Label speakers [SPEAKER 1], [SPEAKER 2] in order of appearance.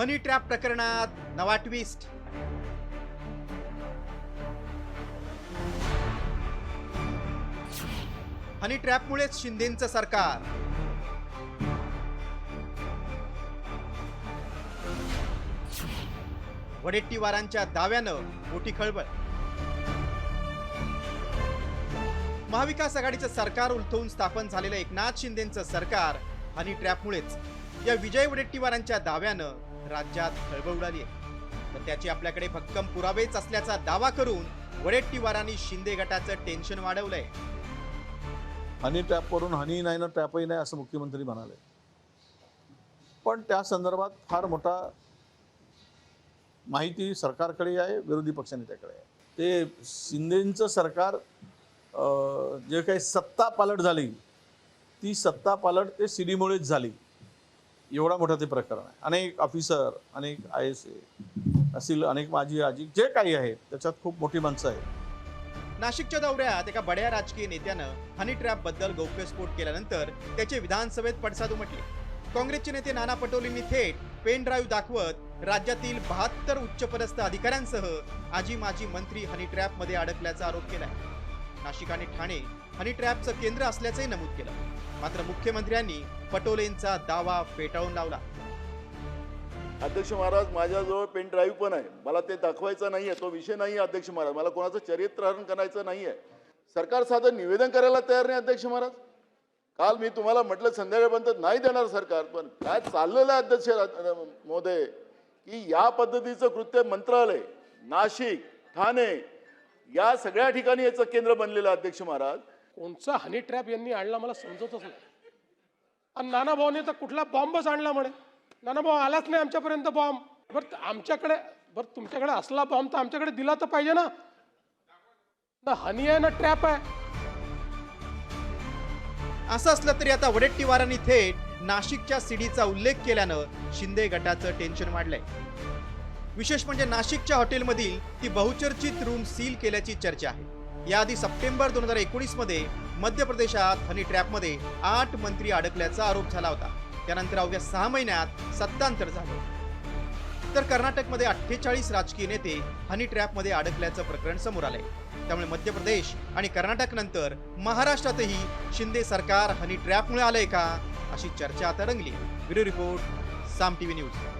[SPEAKER 1] Honey trap प्रकरणात नवा twist हनी ट्रॅपमुळेच शिंदेचं सरकार. वडेट्टीवारांच्या दाव्यानं मोठी खळबळ. महाविकास आघाडीचं सरकार उलथवून स्थापन झालेलं एकनाथ शिंदेचं सरकार हनी ट्रॅपमुळेच या विजय वडेट्टीवारांच्या दाव्यानं राज्यात खळबळ उडाली आहे. तर त्याचे आपल्याकडे भक्कम पुरावेच असल्याचा दावा करून वडेट्टीवारांनी शिंदे गटाचं टेन्शन वाढवलंय.
[SPEAKER 2] हनी ट्रॅपवरून हनी नाही ना टॅपही नाही असं मुख्यमंत्री म्हणाले. पण त्या संदर्भात फार मोठा माहिती सरकारकडे आहे विरोधी पक्षनेत्याकडे आहे. ते शिंदेचं सरकार अं, जे काही सत्ता पालट झाली ती सत्ता पालट ते सीडीमुळेच झाली. एवढा मोठा ते प्रकरण आहे. अनेक ऑफिसर अनेक आय एस ए असतील अनेक माजी आजी जे काही आहे त्याच्यात खूप मोठी माणसं आहेत.
[SPEAKER 1] नाशिकच्या दौऱ्यात एका बड्या राजकीय नेत्यानं हनी ट्रॅपबद्दल गौप्यस्फोट केल्यानंतर त्याचे विधानसभेत पडसाद उमटले. काँग्रेसचे नेते नाना पटोलेंनी थेट पेन ड्राईव्ह दाखवत राज्यातील बहात्तर उच्चपदस्थ अधिकाऱ्यांसह आजी माजी मंत्री हनी ट्रॅपमध्ये अडकल्याचा आरोप केलाय. नाशिक आणि ठाणे हनी ट्रॅपचं केंद्र असल्याचंही नमूद केलं. मात्र मुख्यमंत्र्यांनी पटोलेंचा दावा फेटाळून लावला.
[SPEAKER 3] अध्यक्ष महाराज माझ्याजवळ पेन ड्राईव्ह पण आहे. मला ते दाखवायचं नाही आहे तो विषय नाही आहे अध्यक्ष महाराज. मला कोणाचं चरित्रहरण करायचं नाही आहे सरकार साधं निवेदन करायला तयार नाही अध्यक्ष महाराज. काल मी तुम्हाला म्हटलं संध्याकाळपर्यंत नाही देणार सरकार पण काय चाललेलं आहे अध्यक्ष महोदय? की या पद्धतीचं कृत्य मंत्रालय नाशिक ठाणे या सगळ्या ठिकाणी याचं केंद्र बनलेलं आहे अध्यक्ष महाराज.
[SPEAKER 4] कोणचा हनी ट्रॅप यांनी आणला मला समजतच नाही. आणि नाना भाऊने तर कुठला बॉम्बच आणला म्हणे. नाना भाऊ आलाच नाही आमच्यापर्यंत बॉम्ब. बरं आमच्याकडे बरं तुमच्याकडे असला बॉम्ब तर आमच्याकडे दिला तर पाहिजे ना. ना हनी आहे ना ट्रॅप आहे.
[SPEAKER 1] असं असलं तरी आता वडेट्टीवारांनी थेट नाशिकच्या सीडीचा उल्लेख केल्यानं शिंदे गटाचं टेन्शन वाढलंय. विशेष म्हणजे नाशिकच्या हॉटेलमधील ती बहुचर्चित रूम सील केल्याची चर्चा आहे. याआधी सप्टेंबर दोन हजार एकोणीसमध्ये मध्य प्रदेशात हनी ट्रॅपमध्ये आठ मंत्री अडकल्याचा आरोप झाला होता. त्यानंतर अवघ्या सहा महिन्यात सत्तांतर झालं. तर कर्नाटकमध्ये अठ्ठेचाळीस राजकीय नेते हनी ट्रॅपमध्ये अडकल्याचं प्रकरण समोर आलंय. त्यामुळे मध्य प्रदेश आणि कर्नाटक नंतर महाराष्ट्रातही शिंदे सरकार हनी ट्रॅपमुळे आलंय का अशी चर्चा आता रंगली bureau report Saam TV news.